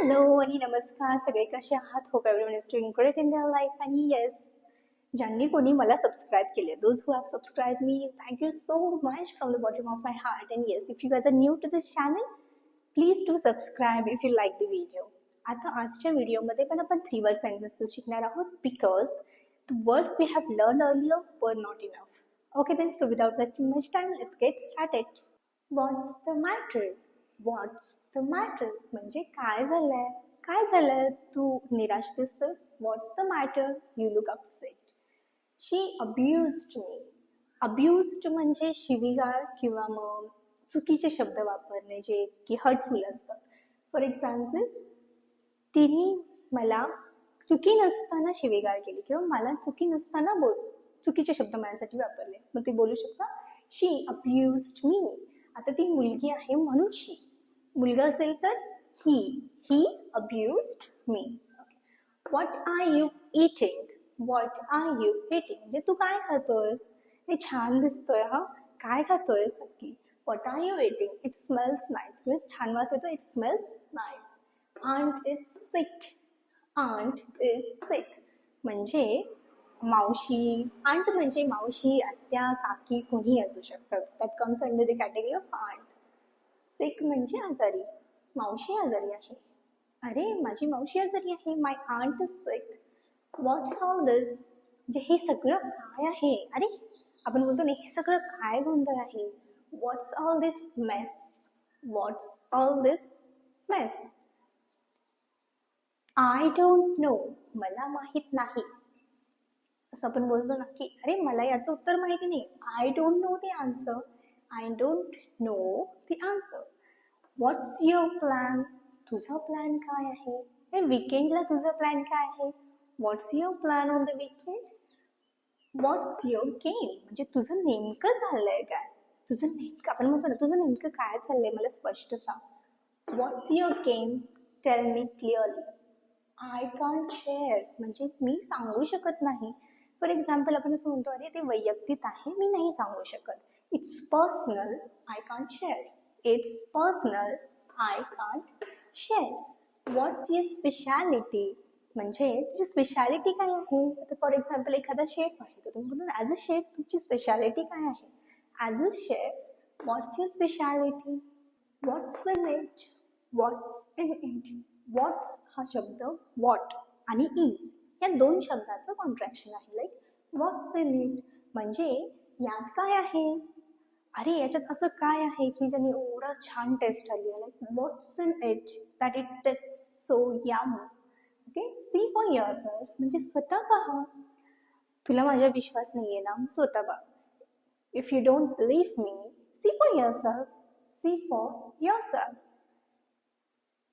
Hello आणि नमस्कार सगळे कसे आहात? Hope everyone is doing great in their life आणि येस ज्यांनी कोणी मला सबस्क्राईब केले those who have subscribe me thank you so much from the bottom of my heart and yes if you guys a new to this channel please to subscribe if you like the video आता आजच्या व्हिडिओमध्ये पण आपण three word sentences शिकणार आहोत because the words we have learn earlier were not enough okay then so without wasting much time let's get started what's the matter what's the matter म्हणजे काय झालंय? काय झालंय? तू निराश दिसतोस? What's the matter you look upset she abused me abused म्हणजे शिवीगाळ किंवा मग चुकीचे शब्द वापरणे जे की हर्टफुल असतात. फॉर एक्झाम्पल तिने मला चुकी नसताना शिवीगाळ केली किंवा मला चुकी नसताना बोल चुकीचे शब्द माझ्यासाठी वापरले. मग ती बोलू शकता शी अब्युज्ड मी आता ती मुलगी आहे म्हणून शी मुलगा असेल तर he he abused me what are you eating what are you eating म्हणजे तू काय खातोयस? हे छान दिसतोय हा? काय खातोयस नक्की what are you eating it smells nice म्हणजे छान वास येतो it smells nice aunt is sick aunt is sick म्हणजे मावशी आंट म्हणजे मावशी आत्या काकी कोणी असू शकतात that comes under the category of aunt sick म्हणजे आजारी. मावशी आजारी आहे. अरे माझी मावशी आजारी आहे. My aunt is sick what's all this म्हणजे हे सगळं काय आहे? अरे आपण बोलतो ना हे सगळं काय गोंधळ आहे? What's all this mess what's all this mess I don't know मला माहीत नाही. असं आपण बोलतो ना की अरे मला याचं उत्तर माहिती नाही. I don't know the answer I don't know the answer. What's your plan तुझा प्लॅन काय आहे? हे विकेंडला तुझा प्लॅन काय आहे? What's your plan on the weekend what's your game म्हणजे तुझं नेमकं चाललंय काय? तुझं नेमकं आपण म्हणतो ना तुझं नेमकं काय चाललंय? मला स्पष्ट सांग. What's your game tell me clearly I can't share म्हणजे मी सांगू शकत नाही. फॉर एक्झाम्पल आपण असं म्हणतो अरे ते वैयक्तिक आहे मी नाही सांगू शकत. It's personal I can't share it's personal I can't share what's your speciality म्हणजे तुझी स्पेशालिटी काय आहे? आता फॉर एक्झाम्पल एखादा शेफ आहे तर तुम्ही म्हणून ॲज अ शेफ तुमची स्पेशालिटी काय आहे? As a chef what's your speciality what's in it what's in it what's हा शब्द वॉट आणि इज या दोन शब्दाचं कॉन्ट्रॅक्शन आहे लाईक व्हॉट्स इन इट म्हणजे यात काय आहे? अरे याच्यात असं काय आहे की ज्याने एवढं छान टेस्ट आली आहे? Like what's in it that it taste so yum okay see for yourself म्हणजे स्वतः पहा. तुला माझा विश्वास नाही आहे ना? स्वतः बघ. If you don't believe me see for yourself see for yourself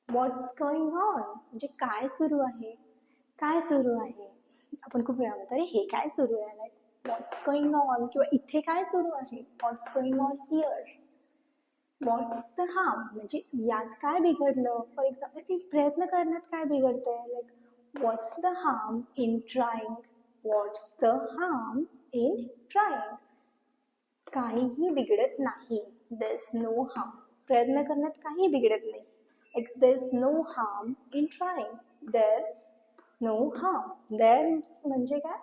what's going on म्हणजे काय सुरू आहे? काय सुरू आहे? आपण खूप वेळा म्हणतो अरे हे काय सुरू आहे? लाईक व्हॉट्स गोईंग ऑन किंवा इथे काय सुरू आहे? What's going on here what's the harm म्हणजे यात काय बिघडलं? फॉर एक्झाम्पल प्रयत्न करण्यात काय बिघडतंय? Like what's the harm in trying what's the harm in trying काहीही बिघडत नाही. देस नो हार्म प्रयत्न करण्यात काही बिघडत नाही. Like, there's no harm in trying. There's no harm. There's म्हणजे काय?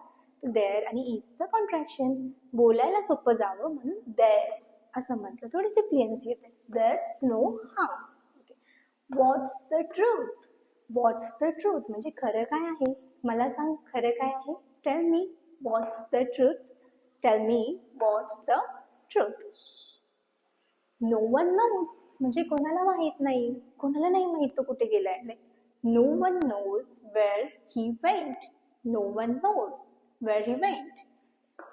देअर आणि इजचं कॉन्ट्रॅक्शन बोलायला सोपं जावं म्हणून देअर्स असं म्हटलं. थोडीशी फ्लुएन्सी येते. There's no harm okay what's the truth what's the truth म्हणजे खरं काय आहे? मला सांग खरं काय आहे? Tell me what's the truth tell me what's the truth no one knows म्हणजे कोणाला माहीत नाही. कोणाला नाही माहीत तो कुठे गेलाय. No one knows where he went no one knows where he went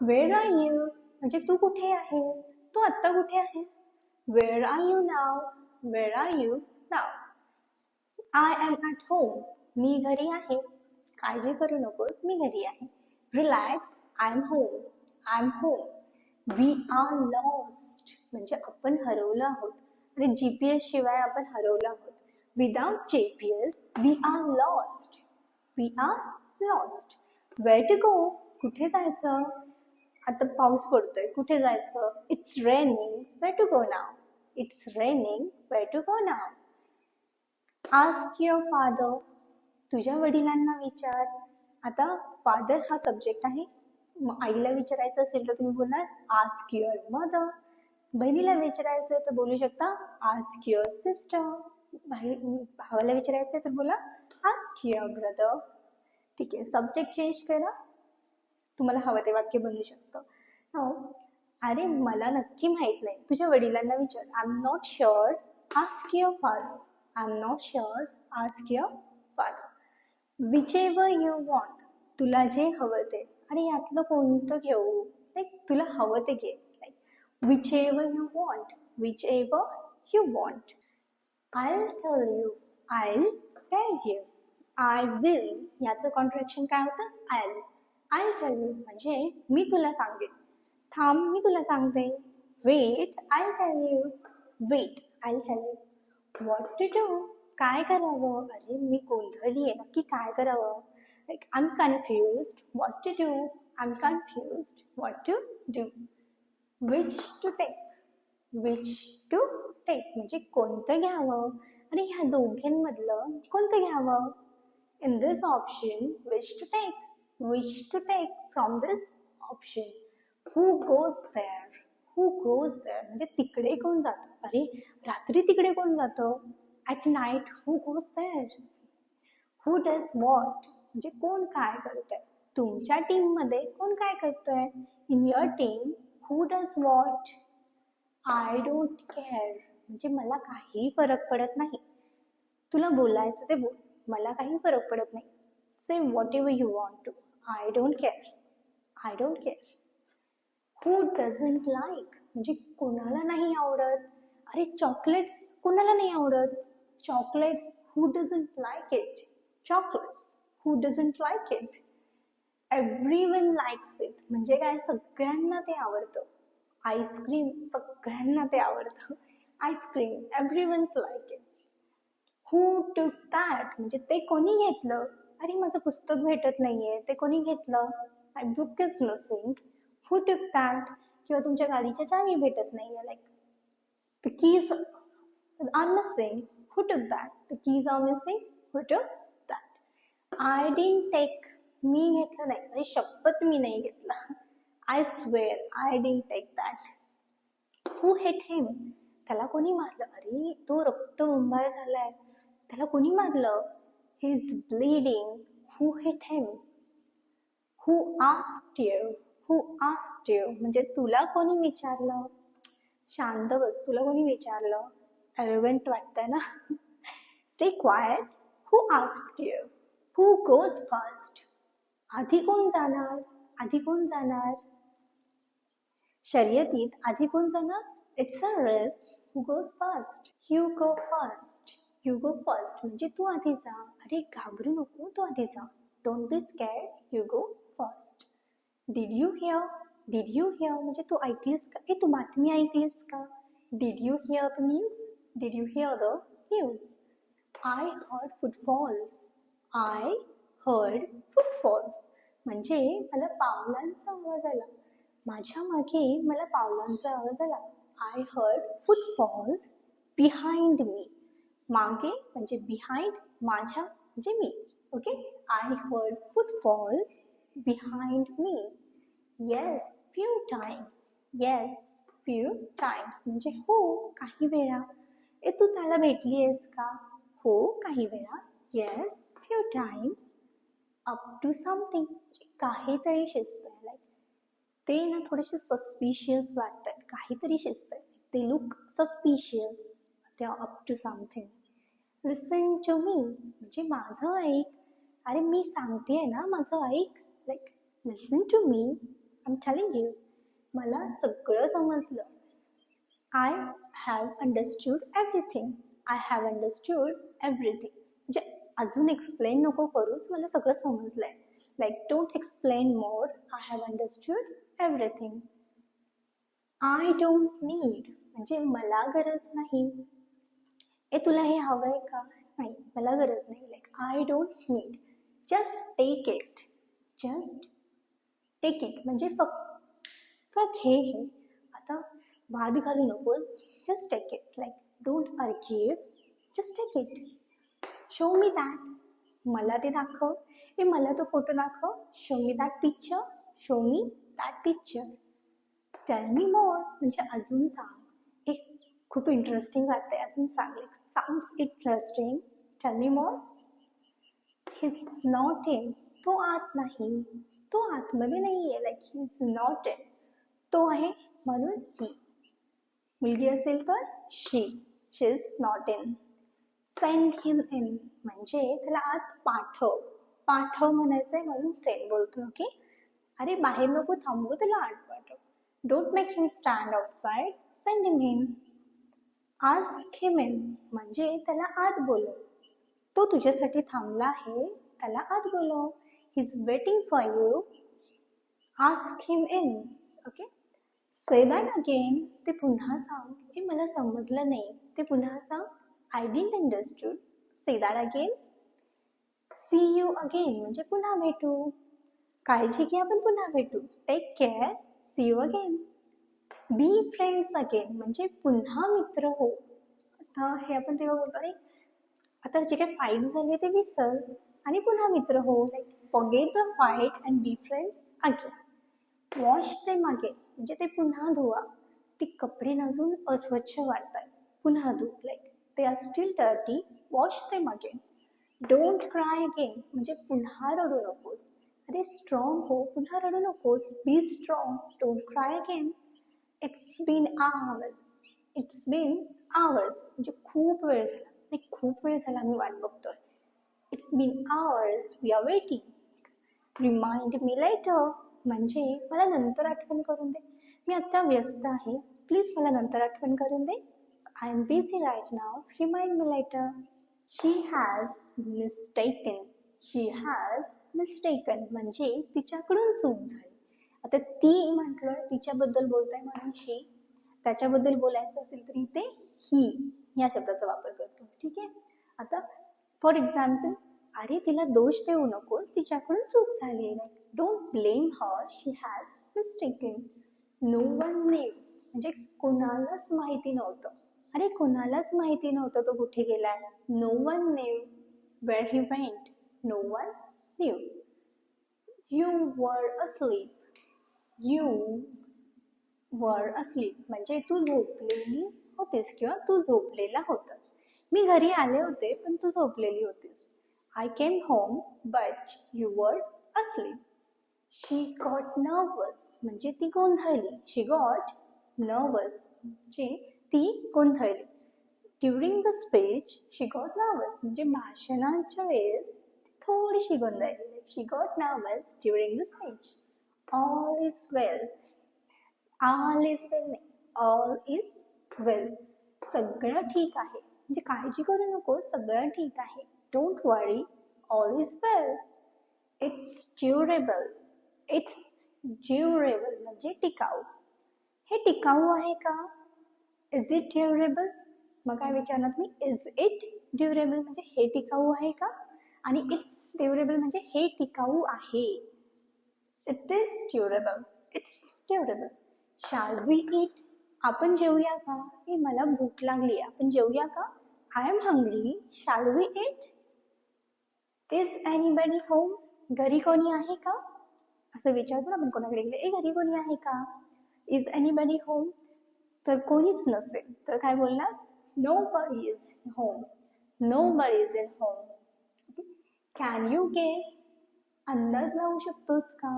where are you म्हणजे तू कुठे आहेस? तू आत्ता कुठे आहेस? Where are you now where are you now I am at home मी घरी आहे. काळजी करू नकोस. मी घरी आहे. Relax I am home I am home we are lost म्हणजे आपण हरवलं आहोत. आणि जी पी एस शिवाय आपण हरवलं आहोत. Without G P S we are lost we are lost where to go कुठे जायचं? आता पाऊस पडतोय कुठे जायचं? It's raining where to go now it's raining where to go now ask your father तुझ्या वडिलांना विचार. आता फादर हा सब्जेक्ट आहे. आईला विचारायचं असेल तर तुम्ही बोलणार आस्क युअर मदर बहिणीला विचारायचं तर बोलू शकता आस्क युअर सिस्टर भावाला विचारायचं तर बोला आस्क युअर ब्रदर ठीक आहे. सब्जेक्ट चेंज करा. तुम्हाला हवं ते वाक्य बनू शकतं. हो. अरे मला नक्की माहीत नाही. तुझ्या वडिलांना विचार. I am not sure ask your father I am not sure ask your father whichever you want तुला जे हवं ते. अरे यातलं कोणतं घेऊ? लाईक तुला हवं ते घे. Like whichever you want whichever you want I tell you I tell you I will याचं कॉन्ट्रॅक्शन काय होतं? आयल आय टेल यू म्हणजे मी तुला सांगेन. थांब मी तुला सांगते. Wait I tell you wait I tell you what to do काय करावं? अरे मी गोंधळली आहे. नक्की काय करावं? Like I am confused what to do I am confused what to do which to take which to take म्हणजे कोणतं घ्यावं? आणि ह्या दोघींमधलं कोणतं घ्यावं? In this option which to take which to take from this option who goes there who goes there म्हणजे तिकडे कोण जातं? अरे रात्री तिकडे कोण जातं? At night who goes there who does what म्हणजे कोण काय करतंय? तुमच्या टीममध्ये कोण काय करतंय? In your team who does what I don't care म्हणजे मला काही फरक पडत नाही. तुला बोलायचं ते बोल. मला काही फरक पडत नाही. Say whatever you want to I don't care I don't care who doesn't like म्हणजे कोणाला नाही आवडत? अरे चॉकलेट्स कोणाला नाही आवडत? Chocolates who doesn't like it chocolates who doesn't like it everyone likes it म्हणजे काय? सगळ्यांना ते आवडतं. आईस्क्रीम सगळ्यांना ते आवडतं. Ice cream every ones like it who took that म्हणजे ते कोणी घेतलं? अरे माझं पुस्तक भेटत नाही आहे ते कोणी घेतलं? I book is missing who took that किंवा तुमच्या गाडीच्या चावी भेटत नाही आहे like the keys are missing who took that the keys are missing who took that I didn't take मी घेतलं नाही. म्हणजे शपथ मी नाही घेतला. I swear I didn't take that who hit him त्याला कोणी मारलं? अरे तो रक्त मुंबाळ झालाय. त्याला कोणी मारलं? He is bleeding who hit him who asked you who asked you म्हणजे तुला कोणी विचारलं? शांत बस तुला कोणी विचारलं? एलिव्हेंट वाटतंय ना? Stay quiet who asked you who goes fast आधी कोण जाणार? आधी कोण जाणार? शर्यतीत आधी कोण जाणार? It's a race who goes fast you go fast you go first म्हणजे तू आधी जा. अरे घाबरू नको तू आधी जा. Don't be scared you go first did you hear did you hear म्हणजे तू ऐकलीस का? ए तू बातमी ऐकलीस का? Did you hear the news did you hear the news I heard footfalls I heard footfalls म्हणजे मला पावलांचा आवाज आला. माझ्या मागे मला पावलांचा आवाज आला. I heard footfalls behind me मागे बिहाइंड माझ्या, म्हणजे मी. Okay I heard footfalls behind me yes few times yes few times म्हणजे हो, काही वेळा. ए, तू त्याला भेटली आहेस का? हो, काही वेळा. Yes few times up to something काहीतरी शिस्त आहे लाईक ते ना थोडेसे सस्पिशियस वाटतात. काहीतरी शिस्त आहे ते लुक सस्पिशियस ते up to something listen to me म्हणजे माझं ऐक. अरे मी सांगते आहे ना माझं ऐक. Like listen to me I am telling you मला सगळं समजलं. I have understood everything I have understood everything म्हणजे अजून एक्सप्लेन नको करूस. मला सगळं समजलं आहे like don't explain more I have understood everything I don't need म्हणजे मला गरज नाही. ए तुला हे हवं आहे का? नाही मला गरज नाही. Like I don't need just take it just take it म्हणजे फक्त घे हे आता वाद घालू नकोस. Just take it like don't argue just take it show me that मला ते दाखव. ए मला तो फोटो दाखव. Show me that picture show me that picture tell me more म्हणजे अजून सांग. खूप इंटरेस्टिंग वाटतंय. अजून सांग like sounds interesting tell me more he's not in तो आत नाही. तो आतमध्ये नाही आहे like he is not in तो आहे म्हणून ही मुलगी असेल तर she she is not in send him in म्हणजे त्याला आत पाठव. पाठव म्हणायचं आहे म्हणून सेंड बोलतो ओके अरे, बाहेर नको थांबू. त्याला आत पाठव. Don't make him stand outside send him in ask him in म्हणजे त्याला आत बोलव. तो तुझ्यासाठी थांबला आहे त्याला आत बोलव. He is waiting for you ask him in okay say that again ते पुन्हा सांग. हे मला समजलं नाही. ते पुन्हा सांग. I didn't understood say that again see you again म्हणजे पुन्हा भेटू. काळजी घ्या आपण पुन्हा भेटू. Take care see you again be friends again म्हणजे पुन्हा मित्र हो. आता हे आपण तेव्हा बोलतो अरे आता जे काही फाईट झाली ते विसर आणि पुन्हा मित्र हो. Like forget the fight and be friends again wash ते मागे म्हणजे ते पुन्हा धुवा. ते कपडे नाजून अस्वच्छ वाटतात पुन्हा धु. लाईक ते आर स्टील टर्टी वॉश ते मागे डोंट क्राय अगेन म्हणजे पुन्हा रडू नकोस. अरे स्ट्रॉंग हो. पुन्हा रडू नकोस. Be strong don't cry again it's been hours it's been hours म्हणजे खूप वेळ झाला. नाही खूप वेळ झाला मी वाट बघतोय. It's been hours we are waiting remind me later म्हणजे मला नंतर आठवण करून दे. मी आत्ता व्यस्त आहे. प्लीज मला नंतर आठवण करून दे. I am busy right now remind me later she has mistaken she has mistaken म्हणजे तिच्याकडून चूक झाली. आता ती म्हटलं तिच्याबद्दल बोलताय म्हणून शी त्याच्याबद्दल बोलायचं असेल तर इथे ही या शब्दाचा वापर करतो. ठीक आहे? आता फॉर एक्झाम्पल अरे तिला दोष देऊ नकोस तिच्याकडून चूक झाली आहे. Don't blame her she has mistaken no one name म्हणजे कोणालाच माहिती नव्हतं. अरे कोणालाच माहिती नव्हतं तो कुठे गेलाय. No one name where he went no one name you were asleep you were asleep म्हणजे तू झोपलेली होतीस किंवा तू झोपलेला होतास. मी घरी आले होते पण तू झोपलेली होतीस. I came home but you were asleep she got nervous म्हणजे ती गोंधळली. शी गॉट नर्वस म्हणजे ती गोंधळली. During the speech she got nervous म्हणजे भाषणाच्या वेळेस ती थोडीशी गोंधळली. She got nervous during the speech all is well all is well all is well सगळं ठीक आहे. म्हणजे काळजी करू नको. सगळं ठीक आहे. Don't worry all is well it's durable it's durable म्हणजे टिकाऊ. हे टिकाऊ आहे का? इज इट ड्युरेबल मग काय विचारणार मी इज इट ड्युरेबल म्हणजे हे टिकाऊ आहे का? आणि इट्स ड्युरेबल म्हणजे हे टिकाऊ आहे. It is durable it's durable shall we eat आपण जेवूया का? हे मला भूक लागली. आपण जेवूया का? I am hungry shall we eat is anybody home घरी कोणी आहे का? असं विचारतो ना आपण कोणाकडे गेले? ए घरी कोणी आहे का? इज एनीबडी होम तर कोणीच नसेल. तर काय बोलणार? Nobody is home nobody is in home can you guess अंदाज लावू शकतोस का?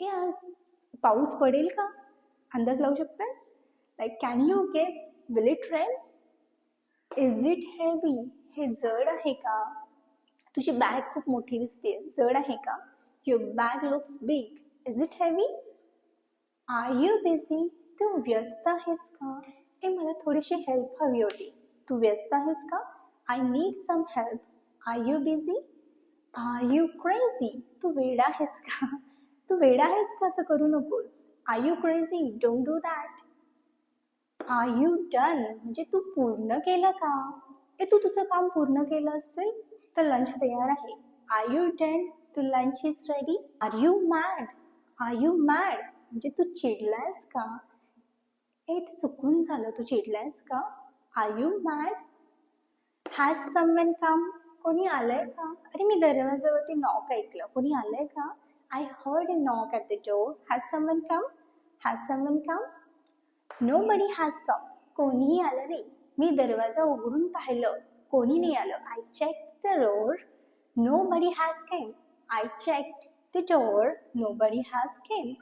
यस पाऊस पडेल का? अंदाज लावू शकतेस? Like can you guess will it rain is it heavy हे जड आहे का? तुझी बॅग खूप मोठी दिसते. जड आहे का? Your bag looks big is it heavy are you busy तू व्यस्त आहेस का? ए मला थोडीशी हेल्प हवी होती. तू व्यस्त आहेस का? I need some help are you busy are you crazy तू वेडा आहेस का? तू वेडा आहेस का असं करू नकोस? Are you crazy don't do that are you done म्हणजे तू पूर्ण केलं का? ए तू तुझं काम पूर्ण केलं असेल तर लंच तयार आहे. Are you done Tu lunch is ready are you mad are you mad म्हणजे तू चिडलायस का? ए ते चुकून झालं. तू चिडलायस का? Are you mad has someone come कोणी आलंय का? अरे मी दरवाजावरती नॉक ऐकलं. कोणी आलंय का? I heard a knock at the door has someone come has someone come nobody has come कोणीही आलं नाही. मी दरवाजा उघडून पाहिलं. कोणी नाही आलं. I check the road nobody has came I check the door nobody has came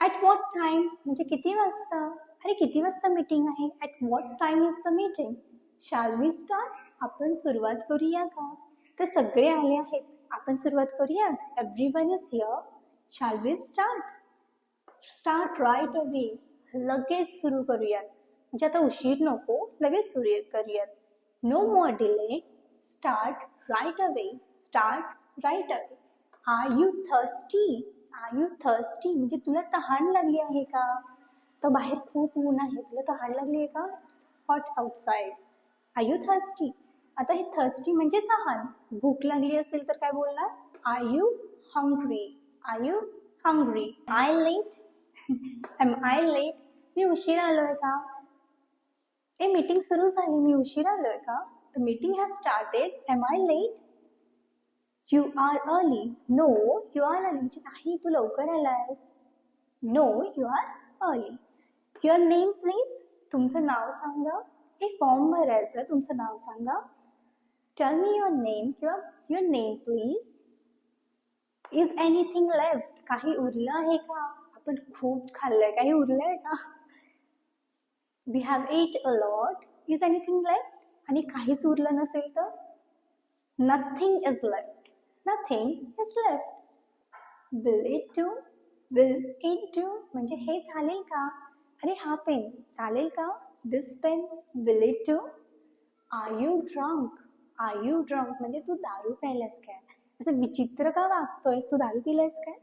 at what time म्हणजे किती वाजता? अरे किती वाजता मीटिंग आहे? At what time is the meeting shall we start आपण सुरुवात करूया का? तर सगळे आले आहेत. आपण सुरुवात करूयात? One is here shall we start start right away लगेच सुरू करूयात. म्हणजे आता उशीर नको, लगेच सुरू करूयात. No more delay start right away start right away are you thirsty are you thirsty म्हणजे तुला तहान लागली आहे का? तर बाहेर खूप ऊन आहे. तुला तहान लागली आहे का? It's hot outside are you thirsty आता हे थर्स्टी म्हणजे तहान. भूक लागली असेल तर काय बोलणार? I you hungry I you hungry I late am I late मी उशीर आलोय का? ए मीटिंग सुरू झाली. मी उशीर आलोय का? The meeting has started am I late you are early no you are early म्हणजे नाही तू लवकर आलायस. No you are early your name please तुमचं नाव सांगा. हे फॉर्म भरायचं. तुमचं नाव सांगा. टेल मी युअर नेम किंवा your name please is anything left काही उरलं आहे का आपण खूप खाल्लंय काही उरलं आहे का we have ate a lot is anything left आणि काहीच उरलं नसेल तर nothing is left nothing is left will it do will it do म्हणजे हे चालेल का अरे हा पेन चालेल का this pen will it do are you drunk are you drunk म्हणजे तू दारू प्यायलास काय? असं विचित्र का वागतोयस? तू दारू पिलायस काय?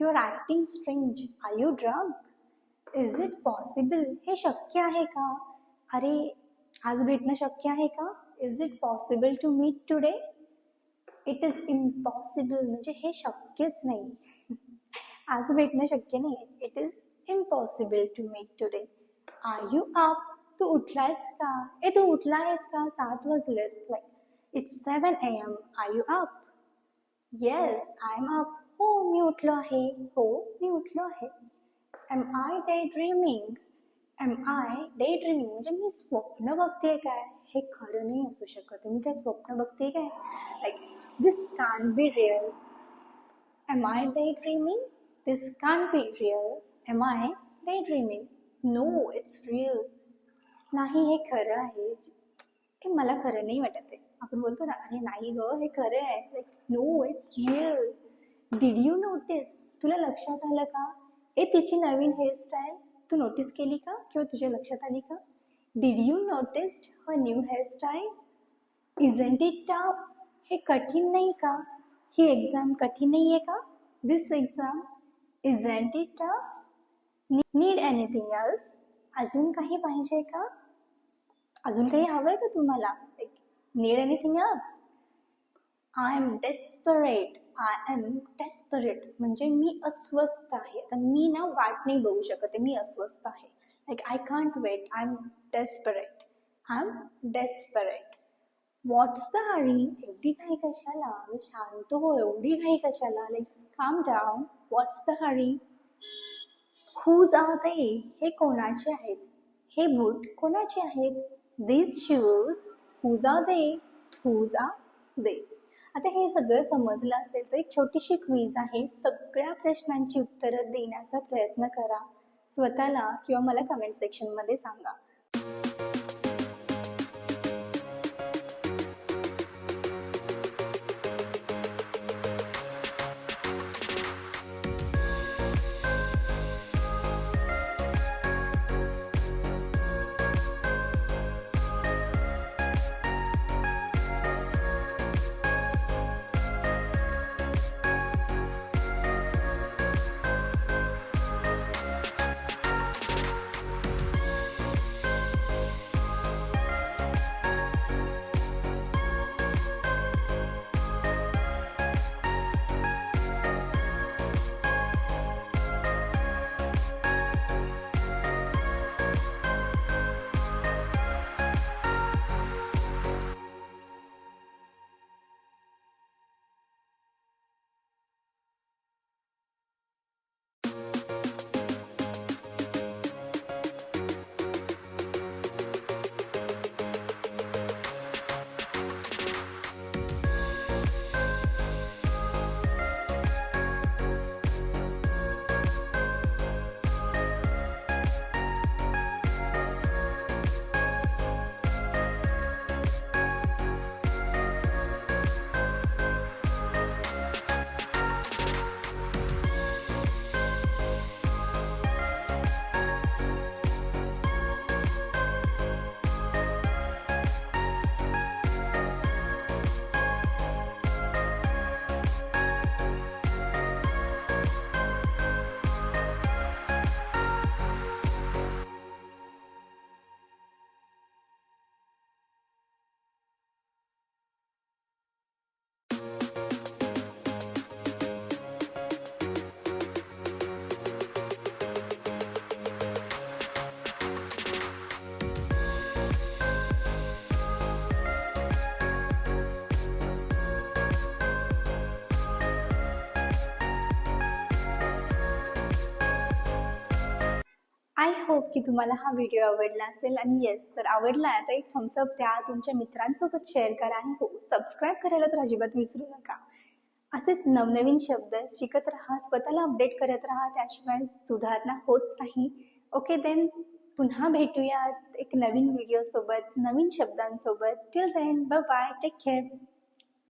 You are acting strange are you drunk is it possible हे शक्य आहे का? अरे, आज भेटणं शक्य आहे का? Is it possible to meet today it is impossible म्हणजे हे शक्यच नाही. आज भेटणं शक्य नाही it is impossible to meet today are you up तू उठलायस का? ए, तू उठला आहेस का? सात वाजलेत. Like it's seven A M are you up yes I am up हो मी उठलो आहे हो मी उठलो आहे am I daydreaming am I daydreaming म्हणजे मी स्वप्न बघते काय हे। खरं नाही असू शकत मी काय स्वप्न बघते काय like this can be real am I daydreaming this can be real am I daydreaming no it's real नाही हे खरं आहे हे। मला खरं नाही वाटत आहे आपण बोलतो ना अरे नाही ग हे खरं आहे. Like no it's real did you notice तुला लक्षात आलं का? ए तिची नवीन हेअरस्टाईल तू नोटीस केली का? किंवा तुझ्या लक्षात आली का? Did you noticed her new hairstyle isn't it tough हे कठीण नाही का? ही एक्झाम कठीण नाही आहे का? This exam isn't it tough need anything else अजून काही पाहिजे का? अजून काही हवं आहे का तुम्हाला? Need anything else? I I desperate. Desperate I am desperate म्हणजे मी अस्वस्थ आहे. आता मी ना वाट नाही बघू शकत मी अस्वस्थ आहे. Like I can't wait I am desperate I am desperate what's the hurry एवढी घाई कशाला? मी शांत हो. एवढी घाई कशाला? Like calm down what's the hurry whose are they हे कोणाचे आहेत? हे बूट कोणाचे आहेत? These shoes whose are they whose are they. आता हे सगळं समजलं असेल तर एक छोटीशी क्वीज आहे. सगळ्या प्रश्नांची उत्तरं देण्याचा प्रयत्न करा. स्वतःला किंवा मला कमेंट सेक्शनमध्ये सांगा. होप की तुम्हाला हा व्हिडिओ आवडला असेल? आणि येस जर आवडला तर एक थम्सअप द्या. तुमच्या मित्रांसोबत शेअर करा. आणि हो सबस्क्राईब करायला तर अजिबात विसरू नका. असेच नवनवीन शब्द शिकत राहा स्वतःला अपडेट करत राहा. त्याशिवाय सुधारणा होत नाही. ओके देन पुन्हा भेटूयात एक नवीन व्हिडिओसोबत नवीन शब्दांसोबत. Till then bye bye take care